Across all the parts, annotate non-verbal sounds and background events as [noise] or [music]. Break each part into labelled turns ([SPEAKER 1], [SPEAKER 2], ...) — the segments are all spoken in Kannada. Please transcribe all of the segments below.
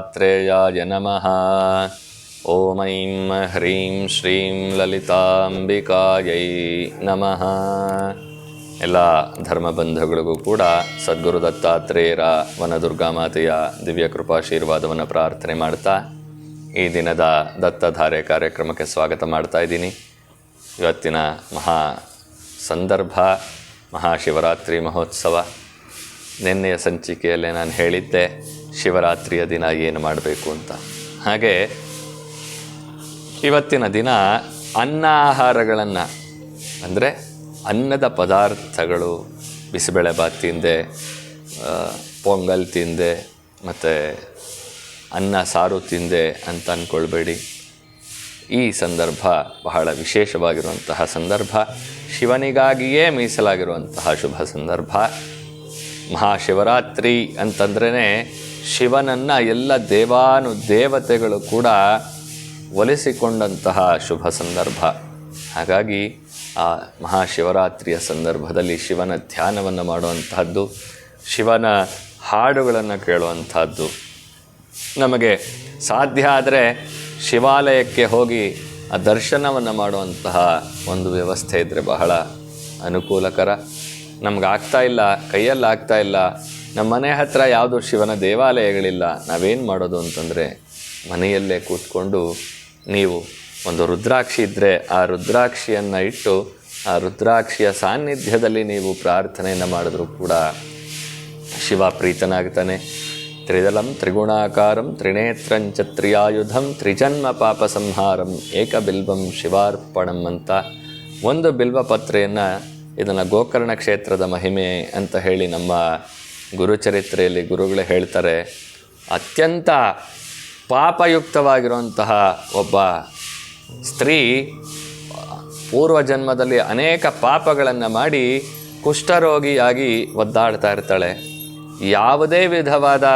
[SPEAKER 1] दत्तात्रेयाय नमः ॐ ऐं ह्रीं श्रीं ಲಲಿತಾಂಬಿಕಾಯೈ ನಮಃ ಎಲ್ಲ ಧರ್ಮಬಂಧುಗಳಿಗೂ ಕೂಡ ಸದ್ಗುರು ದತ್ತಾತ್ರೇಯರ ವನದುರ್ಗಾ ಮಾತೆಯ ದಿವ್ಯ ಕೃಪಾಶೀರ್ವಾದವನ್ನು ಪ್ರಾರ್ಥನೆ ಮಾಡ್ತಾ ಈ ದಿನದ ದತ್ತಧಾರೆ ಕಾರ್ಯಕ್ರಮಕ್ಕೆ ಸ್ವಾಗತ ಮಾಡ್ತಾ ಇದ್ದೀನಿ ಇವತ್ತಿನ ಮಹಾ ಸಂದರ್ಭ ಮಹಾಶಿವರಾತ್ರಿ ಮಹೋತ್ಸವ ನಿನ್ನೆಯ ಸಂಚಿಕೆಯಲ್ಲೇ ನಾನು ಹೇಳಿದ್ದೆ ಶಿವರಾತ್ರಿಯ ದಿನ ಏನು ಮಾಡಬೇಕು ಅಂತ. ಹಾಗೆ ಇವತ್ತಿನ ದಿನ ಅನ್ನ ಆಹಾರಗಳನ್ನು, ಅಂದರೆ ಅನ್ನದ ಪದಾರ್ಥಗಳು ಬಿಸಿಬೇಳೆಬಾತ್ ತಿಂದೆ ಪೊಂಗಲ್ ತಿಂದೆ, ಮತ್ತು ಅನ್ನ ಸಾರು ತಿಂದೆ ಅಂತ ಅಂದ್ಕೊಳ್ಬೇಡಿ ಈ ಸಂದರ್ಭ ಬಹಳ ವಿಶೇಷವಾಗಿರುವಂತಹ ಸಂದರ್ಭ. ಶಿವನಿಗಾಗಿಯೇ ಮೀಸಲಾಗಿರುವಂತಹ ಶುಭ ಸಂದರ್ಭ. ಮಹಾಶಿವರಾತ್ರಿ ಅಂತಂದ್ರೇ ಶಿವನನ್ನು ಎಲ್ಲ ದೇವಾನು ದೇವತೆಗಳು ಕೂಡ ಒಲಿಸಿಕೊಂಡಂತಹ ಶುಭ ಸಂದರ್ಭ. ಹಾಗಾಗಿ ಆ ಮಹಾಶಿವರಾತ್ರಿಯ ಸಂದರ್ಭದಲ್ಲಿ ಶಿವನ ಧ್ಯಾನವನ್ನು ಮಾಡುವಂತಹದ್ದು, ಶಿವನ ಹಾಡುಗಳನ್ನು ಕೇಳುವಂತಹದ್ದು ನಮಗೆ ಸಾಧ್ಯ ಆದರೆ ಶಿವಾಲಯಕ್ಕೆ ಹೋಗಿ ಆ ದರ್ಶನವನ್ನು ಮಾಡುವಂತಹ ಒಂದು ವ್ಯವಸ್ಥೆ ಇದ್ದರೆ ಬಹಳ ಅನುಕೂಲಕರ. ನಮ್ಗೆ ಆಗ್ತಾ ಇಲ್ಲ ಕೈಯಲ್ಲಿ ಆಗ್ತಾ ಇಲ್ಲ ನಮ್ಮ ಮನೆ ಹತ್ರ ಯಾವುದು ಶಿವನ ದೇವಾಲಯಗಳಿಲ್ಲ, ನಾವೇನು ಮಾಡೋದು ಅಂತಂದರೆ ಮನೆಯಲ್ಲೇ ಕೂತ್ಕೊಂಡು ನೀವು ಒಂದು ರುದ್ರಾಕ್ಷಿ ಇದ್ದರೆ ಆ ರುದ್ರಾಕ್ಷಿಯನ್ನು ಇಟ್ಟು ಆ ರುದ್ರಾಕ್ಷಿಯ ಸಾನ್ನಿಧ್ಯದಲ್ಲಿ ನೀವು ಪ್ರಾರ್ಥನೆಯನ್ನು ಮಾಡಿದ್ರೂ ಕೂಡ ಶಿವ ಪ್ರೀತನಾಗ್ತಾನೆ. ತ್ರಿದಲಂ ತ್ರಿಗುಣಾಕಾರಂ ತ್ರಿನೇತ್ರಂಚ ತ್ರಿಯಾಯುಧಂ ತ್ರಿಜನ್ಮ ಪಾಪ ಸಂಹಾರಂ ಏಕ ಬಿಲ್ವಂ ಶಿವಾರ್ಪಣಂ ಅಂತ ಒಂದು ಬಿಲ್ವ ಪತ್ರೆಯನ್ನು ಇದನ್ನು ಗೋಕರ್ಣ ಕ್ಷೇತ್ರದ ಮಹಿಮೆ ಅಂತ ಹೇಳಿ ನಮ್ಮ ಗುರುಚರಿತ್ರೆಯಲ್ಲಿ ಗುರುಗಳು ಹೇಳ್ತಾರೆ, ಅತ್ಯಂತ ಪಾಪಯುಕ್ತವಾಗಿರುವಂತಹ ಒಬ್ಬ ಸ್ತ್ರೀ ಪೂರ್ವ ಜನ್ಮದಲ್ಲಿ ಅನೇಕ ಪಾಪಗಳನ್ನು ಮಾಡಿ ಕುಷ್ಠರೋಗಿಯಾಗಿ ಒದ್ದಾಡ್ತಾ ಇರ್ತಾಳೆ. ಯಾವುದೇ ವಿಧವಾದ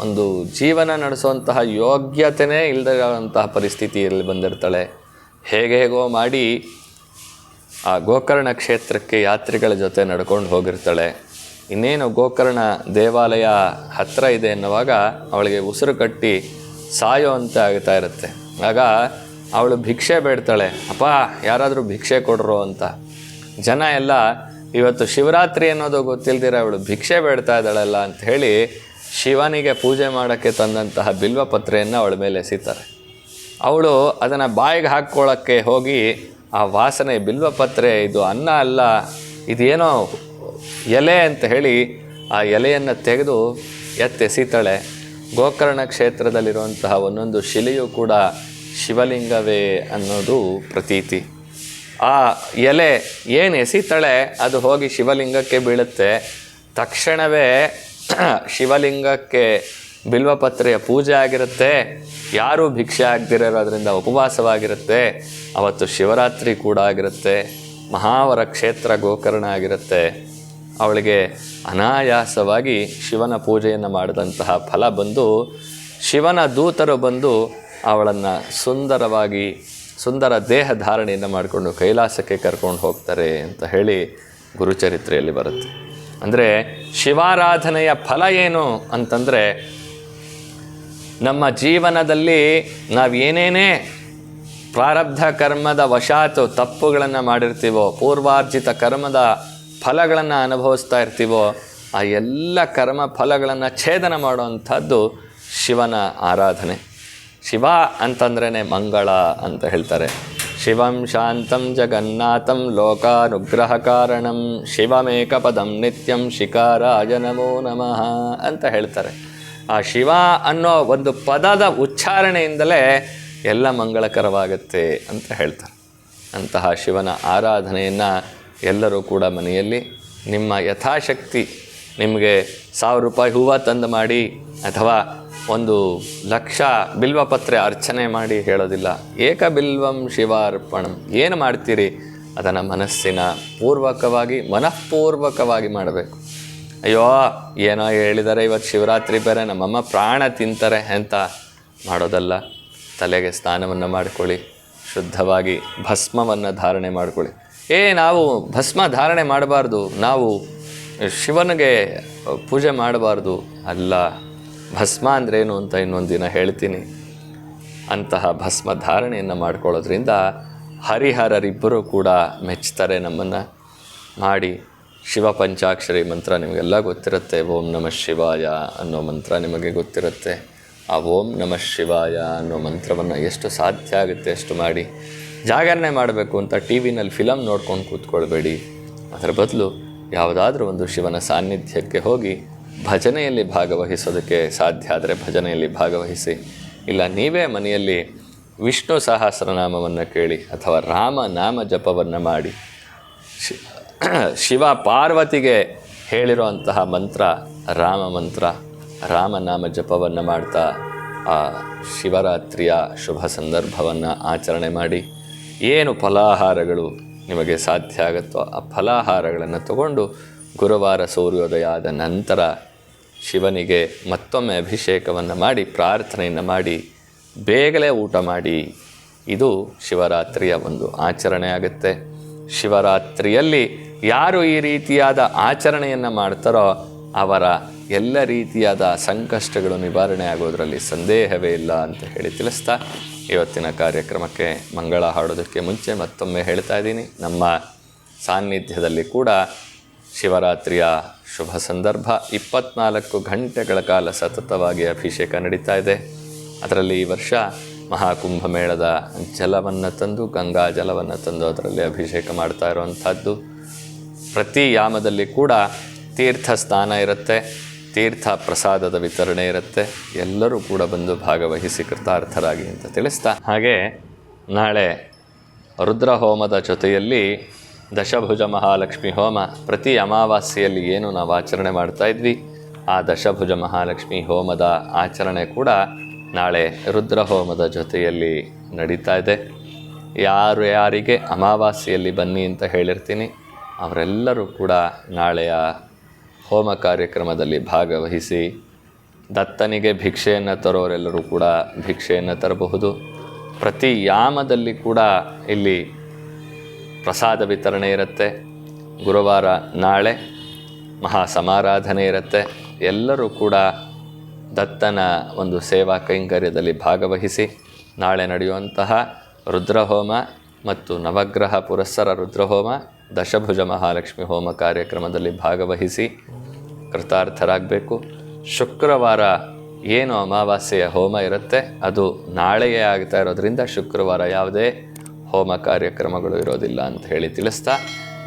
[SPEAKER 1] ಒಂದು ಜೀವನ ನಡೆಸುವಂತಹ ಯೋಗ್ಯತೆಯೇ ಇಲ್ಲದಂತಹ ಪರಿಸ್ಥಿತಿಯಲ್ಲಿ ಬಂದಿರ್ತಾಳೆ. ಹೇಗೆ ಹೇಗೋ ಮಾಡಿ ಆ ಗೋಕರ್ಣ ಕ್ಷೇತ್ರಕ್ಕೆ ಯಾತ್ರಿಗಳ ಜೊತೆ ನಡ್ಕೊಂಡು ಹೋಗಿರ್ತಾಳೆ. ಇನ್ನೇನು ಗೋಕರ್ಣ ದೇವಾಲಯ ಹತ್ತಿರ ಇದೆ ಎನ್ನುವಾಗ ಅವಳಿಗೆ ಉಸಿರು ಕಟ್ಟಿ ಸಾಯೋ ಅಂತ ಆಗ್ತಾ ಇರುತ್ತೆ. ಆಗ ಅವಳು ಭಿಕ್ಷೆ ಬೇಡ್ತಾಳೆ. ಅಪ್ಪ, ಯಾರಾದರೂ ಭಿಕ್ಷೆ ಕೊಡ್ರು ಅಂತ. ಜನ ಎಲ್ಲ, ಇವತ್ತು ಶಿವರಾತ್ರಿ ಅನ್ನೋದು ಗೊತ್ತಿಲ್ದಿರ? ಅವಳು ಭಿಕ್ಷೆ ಬೇಡ್ತಾ ಇದ್ದಾಳಲ್ಲ ಅಂತ ಹೇಳಿ ಶಿವನಿಗೆ ಪೂಜೆ ಮಾಡೋಕ್ಕೆ ತಂದಂತಹ ಬಿಲ್ವಪತ್ರೆಯನ್ನು ಅವಳ ಮೇಲೆ ಎಸಿತಾರೆ. ಅವಳು ಅದನ್ನು ಬಾಯಿಗೆ ಹಾಕ್ಕೊಳ್ಳೋಕ್ಕೆ ಹೋಗಿ ಆ ವಾಸನೆ ಬಿಲ್ವಪತ್ರೆ ಇದು ಅನ್ನ ಅಲ್ಲ, ಇದೇನೋ ಎಲೆ ಅಂತ ಹೇಳಿ ಆ ಎಲೆಯನ್ನು ತೆಗೆದು ಎತ್ತೆಸೀತಾಳೆ ಗೋಕರ್ಣ ಕ್ಷೇತ್ರದಲ್ಲಿರುವಂತಹ ಒಂದೊಂದು ಶಿಲೆಯೂ ಕೂಡ ಶಿವಲಿಂಗವೇ ಅನ್ನೋದು ಪ್ರತೀತಿ. ಆ ಎಲೆ ಏನು ಎಸಿತಾಳೆ, ಅದು ಹೋಗಿ ಶಿವಲಿಂಗಕ್ಕೆ ಬೀಳುತ್ತೆ. ತಕ್ಷಣವೇ [clears throat] ಶಿವಲಿಂಗಕ್ಕೆ ಬಿಲ್ವಪತ್ರೆಯ ಪೂಜೆ ಆಗಿರುತ್ತೆ. ಯಾರೂ ಭಿಕ್ಷೆ ಆಗದಿರೋದ್ರಿಂದ ಉಪವಾಸವಾಗಿರುತ್ತೆ. ಅವತ್ತು ಶಿವರಾತ್ರಿ ಕೂಡ ಆಗಿರುತ್ತೆ. ಮಹಾವರ ಕ್ಷೇತ್ರ ಗೋಕರ್ಣ ಆಗಿರುತ್ತೆ. ಅವಳಿಗೆ ಅನಾಯಾಸವಾಗಿ ಶಿವನ ಪೂಜೆಯನ್ನು ಮಾಡಿದಂತಹ ಫಲ ಬಂದು ಶಿವನ ದೂತರು ಬಂದು ಅವಳನ್ನು ಸುಂದರವಾಗಿ, ಸುಂದರ ದೇಹ ಧಾರಣೆಯನ್ನು ಮಾಡಿಕೊಂಡು ಕೈಲಾಸಕ್ಕೆ ಕರ್ಕೊಂಡು ಹೋಗ್ತಾರೆ ಅಂತ ಹೇಳಿ ಗುರುಚರಿತ್ರೆಯಲ್ಲಿ ಬರುತ್ತೆ. ಅಂದರೆ ಶಿವಾರಾಧನೆಯ ಫಲ ಏನು ಅಂತಂದರೆ ನಮ್ಮ ಜೀವನದಲ್ಲಿ ನಾವು ಏನೇನೇ ಪ್ರಾರಬ್ಧ ಕರ್ಮದ ವಶಾತು ತಪ್ಪುಗಳನ್ನು ಮಾಡಿರ್ತೀವೋ, ಪೂರ್ವಾರ್ಜಿತ ಕರ್ಮದ ಫಲಗಳನ್ನು ಅನುಭವಿಸ್ತಾ ಇರ್ತೀವೋ, ಆ ಎಲ್ಲ ಕರ್ಮ ಫಲಗಳನ್ನು ಛೇದನ ಮಾಡುವಂಥದ್ದು ಶಿವನ ಆರಾಧನೆ. ಶಿವ ಅಂತಂದ್ರೇ ಮಂಗಳ ಅಂತ ಹೇಳ್ತಾರೆ. ಶಿವಂ ಶಾಂತಂ ಜಗನ್ನಾಥಂ ಲೋಕಾನುಗ್ರಹ ಕಾರಣಂ ಶಿವಮೇಕಪದಂ ನಿತ್ಯಂ ಶಿಖಾರಾಜ ನಮೋ ನಮಃ ಅಂತ ಹೇಳ್ತಾರೆ. ಆ ಶಿವ ಅನ್ನೋ ಒಂದು ಪದದ ಉಚ್ಚಾರಣೆಯಿಂದಲೇ ಎಲ್ಲ ಮಂಗಳಕರವಾಗುತ್ತೆ ಅಂತ ಹೇಳ್ತಾರೆ. ಅಂತಹ ಶಿವನ ಆರಾಧನೆಯನ್ನು ಎಲ್ಲರೂ ಕೂಡ ಮನೆಯಲ್ಲಿ ನಿಮ್ಮ ಯಥಾಶಕ್ತಿ ನಿಮಗೆ ಸಾವಿರ ರೂಪಾಯಿ ಹೂವು ತಂದು ಮಾಡಿ ಅಥವಾ ಒಂದು ಲಕ್ಷ ಬಿಲ್ವಪತ್ರೆ ಅರ್ಚನೆ ಮಾಡಿ ಹೇಳೋದಿಲ್ಲ. ಏಕ ಬಿಲ್ವಂ ಶಿವಾರ್ಪಣಂ. ಏನು ಮಾಡ್ತೀರಿ? ಅದನ್ನು ಮನಸ್ಸಿನ ಪೂರ್ವಕವಾಗಿ, ಮನಃಪೂರ್ವಕವಾಗಿ ಮಾಡಬೇಕು. ಅಯ್ಯೋ, ಏನೋ ಹೇಳಿದರೆ ಇವತ್ತು ಶಿವರಾತ್ರಿ ಬೇರೆ, ನಮ್ಮಮ್ಮ ಪ್ರಾಣ ತಿಂತಾರೆ ಅಂತ ಮಾಡೋದಲ್ಲ. ತಲೆಗೆ ಸ್ನಾನವನ್ನು ಮಾಡಿಕೊಳ್ಳಿ, ಶುದ್ಧವಾಗಿ ಭಸ್ಮವನ್ನು ಧಾರಣೆ ಮಾಡ್ಕೊಳ್ಳಿ. ಏ, ನಾವು ಭಸ್ಮ ಧಾರಣೆ ಮಾಡಬಾರ್ದು. ನಾವು ಶಿವನಿಗೆ ಪೂಜೆ ಮಾಡಬಾರ್ದು. ಅಲ್ಲ, ಭಸ್ಮ ಅಂದ್ರೇನು ಅಂತ ಇನ್ನೊಂದು ದಿನ ಹೇಳ್ತೀನಿ. ಅಂತಹ ಭಸ್ಮ ಧಾರಣೆಯನ್ನು ಮಾಡ್ಕೊಳ್ಳೋದ್ರಿಂದ ಹರಿಹರರಿಬ್ಬರೂ ಕೂಡ ಮೆಚ್ತಾರೆ ನಮ್ಮನ್ನು. ಮಾಡಿ, ಶಿವ ಪಂಚಾಕ್ಷರಿ ಮಂತ್ರ ನಿಮಗೆಲ್ಲ ಗೊತ್ತಿರುತ್ತೆ. ಓಂ ನಮಃ ಶಿವಾಯ ಅನ್ನೋ ಮಂತ್ರ ನಿಮಗೆ ಗೊತ್ತಿರುತ್ತೆ. ಆ ಓಂ ನಮಃ ಶಿವಾಯ ಅನ್ನೋ ಮಂತ್ರವನ್ನು ಎಷ್ಟು ಸಾಧ್ಯ ಆಗುತ್ತೆ ಅಷ್ಟು ಮಾಡಿ. ಜಾಗರಣೆ ಮಾಡಬೇಕು ಅಂತ ಟಿ ವಿನಲ್ಲಿ ಫಿಲಮ್ ನೋಡ್ಕೊಂಡು ಕೂತ್ಕೊಳ್ಬೇಡಿ. ಅದರ ಬದಲು ಯಾವುದಾದ್ರೂ ಒಂದು ಶಿವನ ಸಾನ್ನಿಧ್ಯಕ್ಕೆ ಹೋಗಿ ಭಜನೆಯಲ್ಲಿ ಭಾಗವಹಿಸೋದಕ್ಕೆ ಸಾಧ್ಯ ಆದರೆ ಭಜನೆಯಲ್ಲಿ ಭಾಗವಹಿಸಿ. ಇಲ್ಲ, ನೀವೇ ಮನೆಯಲ್ಲಿ ವಿಷ್ಣು ಸಹಸ್ರನಾಮವನ್ನು ಕೇಳಿ ಅಥವಾ ರಾಮ ನಾಮ ಜಪವನ್ನು ಮಾಡಿ. [clears throat] ಶಿವ ಪಾರ್ವತಿಗೆ ಹೇಳಿರುವಂತಹ ಮಂತ್ರ, ರಾಮ ಮಂತ್ರ ರಾಮನಾಮ ಜಪವನ್ನು ಮಾಡ್ತಾ ಆ ಶಿವರಾತ್ರಿಯ ಶುಭ ಸಂದರ್ಭವನ್ನು ಆಚರಣೆ ಮಾಡಿ. ಏನು ಫಲಾಹಾರಗಳು ನಿಮಗೆ ಸಾಧ್ಯ ಆಗುತ್ತೋ ಆ ಫಲಾಹಾರಗಳನ್ನು ತಗೊಂಡು ಗುರುವಾರ ಸೂರ್ಯೋದಯ ಆದ ನಂತರ ಶಿವನಿಗೆ ಮತ್ತೊಮ್ಮೆ ಅಭಿಷೇಕವನ್ನು ಮಾಡಿ, ಪ್ರಾರ್ಥನೆಯನ್ನು ಮಾಡಿ, ಬೇಗಲೇ ಊಟ ಮಾಡಿ, ಇದು ಶಿವರಾತ್ರಿಯ ಒಂದು ಆಚರಣೆ ಆಗುತ್ತೆ. ಶಿವರಾತ್ರಿಯಲ್ಲಿ ಯಾರು ಈ ರೀತಿಯಾದ ಆಚರಣೆಯನ್ನು ಮಾಡ್ತಾರೋ ಅವರ ಎಲ್ಲ ರೀತಿಯಾದ ಸಂಕಷ್ಟಗಳು ನಿವಾರಣೆ ಆಗೋದರಲ್ಲಿ ಸಂದೇಹವೇ ಇಲ್ಲ ಅಂತ ಹೇಳಿ ತಿಳಿಸ್ತಾ ಇವತ್ತಿನ ಕಾರ್ಯಕ್ರಮಕ್ಕೆ ಮಂಗಳ ಹಾಡೋದಕ್ಕೆ ಮುಂಚೆ ಮತ್ತೊಮ್ಮೆ ಹೇಳ್ತಾ ಇದ್ದೀನಿ. ನಮ್ಮ ಸಾನ್ನಿಧ್ಯದಲ್ಲಿ ಕೂಡ ಶಿವರಾತ್ರಿಯ ಶುಭ ಸಂದರ್ಭ. ಇಪ್ಪತ್ನಾಲ್ಕು ಗಂಟೆಗಳ ಕಾಲ ಸತತವಾಗಿ ಅಭಿಷೇಕ ನಡೀತಾ ಇದೆ. ಅದರಲ್ಲಿ ಈ ವರ್ಷ ಮಹಾಕುಂಭಮೇಳದ ಜಲವನ್ನು ತಂದು, ಗಂಗಾ ಜಲವನ್ನು ತಂದು ಅದರಲ್ಲಿ ಅಭಿಷೇಕ ಮಾಡ್ತಾ ಇರುವಂಥದ್ದು. ಪ್ರತಿ ಯಾಮದಲ್ಲಿ ಕೂಡ ತೀರ್ಥ ಸ್ನಾನ ಇರುತ್ತೆ. ತೀರ್ಥ ಪ್ರಸಾದದ ವಿತರಣೆ ಇರುತ್ತೆ. ಎಲ್ಲರೂ ಕೂಡ ಬಂದು ಭಾಗವಹಿಸಿ ಕೃತಾರ್ಥರಾಗಿ ಅಂತ ತಿಳಿಸ್ತಾ. ಹಾಗೆ ನಾಳೆ ರುದ್ರ ಹೋಮದ ಜೊತೆಯಲ್ಲಿ ದಶಭುಜ ಮಹಾಲಕ್ಷ್ಮಿ ಹೋಮ. ಪ್ರತಿ ಅಮಾವಾಸ್ಯೆಯಲ್ಲಿ ಏನು ನಾವು ಆಚರಣೆ ಮಾಡ್ತಾ ಇದ್ವಿ? ಆ ದಶಭುಜ ಮಹಾಲಕ್ಷ್ಮಿ ಹೋಮದ ಆಚರಣೆ ಕೂಡ ನಾಳೆ ರುದ್ರ ಹೋಮದ ಜೊತೆಯಲ್ಲಿ ನಡೀತಾ ಇದೆ. ಯಾರು ಯಾರಿಗೆ ಅಮಾವಾಸ್ಯೆಯಲ್ಲಿ ಬನ್ನಿ ಅಂತ ಹೇಳಿರ್ತೀನಿ. ಅವರೆಲ್ಲರೂ ಕೂಡ ನಾಳೆಯ ಹೋಮ ಕಾರ್ಯಕ್ರಮದಲ್ಲಿ ಭಾಗವಹಿಸಿ ದತ್ತನಿಗೆ ಭಿಕ್ಷೆಯನ್ನು ತರೋರೆಲ್ಲರೂ ಕೂಡ ಭಿಕ್ಷೆಯನ್ನು ತರಬಹುದು. ಪ್ರತಿ ಯಾಮದಲ್ಲಿ ಕೂಡ ಇಲ್ಲಿ ಪ್ರಸಾದ ವಿತರಣೆ ಇರುತ್ತೆ. ಗುರುವಾರ ನಾಳೆ ಮಹಾ ಸಮಾರಾಧನೆ ಇರುತ್ತೆ. ಎಲ್ಲರೂ ಕೂಡ ದತ್ತನ ಒಂದು ಸೇವಾ ಕೈಂಕರ್ಯದಲ್ಲಿ ಭಾಗವಹಿಸಿ ನಾಳೆ ನಡೆಯುವಂತಹ ರುದ್ರಹೋಮ ಮತ್ತು ನವಗ್ರಹ ಪುರಸ್ಸರ ರುದ್ರಹೋಮ ದಶಭುಜ ಮಹಾಲಕ್ಷ್ಮಿ ಹೋಮ ಕಾರ್ಯಕ್ರಮದಲ್ಲಿ ಭಾಗವಹಿಸಿ ಕೃತಾರ್ಥರಾಗಬೇಕು. ಶುಕ್ರವಾರ ಏನು ಅಮಾವಾಸ್ಯೆಯ ಹೋಮ ಇರುತ್ತೆ, ಅದು ನಾಳೆಯೇ ಆಗ್ತಾ ಇರೋದ್ರಿಂದ ಶುಕ್ರವಾರ ಯಾವುದೇ ಹೋಮ ಕಾರ್ಯಕ್ರಮಗಳು ಇರೋದಿಲ್ಲ ಅಂತ ಹೇಳಿ ತಿಳಿಸ್ತಾ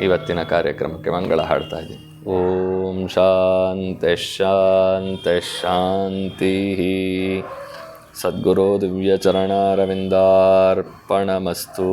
[SPEAKER 1] ಇವತ್ತಿನ ಕಾರ್ಯಕ್ರಮಕ್ಕೆ ಮಂಗಳ ಹಾಡ್ತಾ ಇದ್ದೀನಿ. ಓಂ ಶಾಂತ ಶಾಂತಿ ಶಾಂತಿ. ಸದ್ಗುರು ದಿವ್ಯಚರಣಾರವಿಂದಾರ್ಪಣಮಸ್ತು.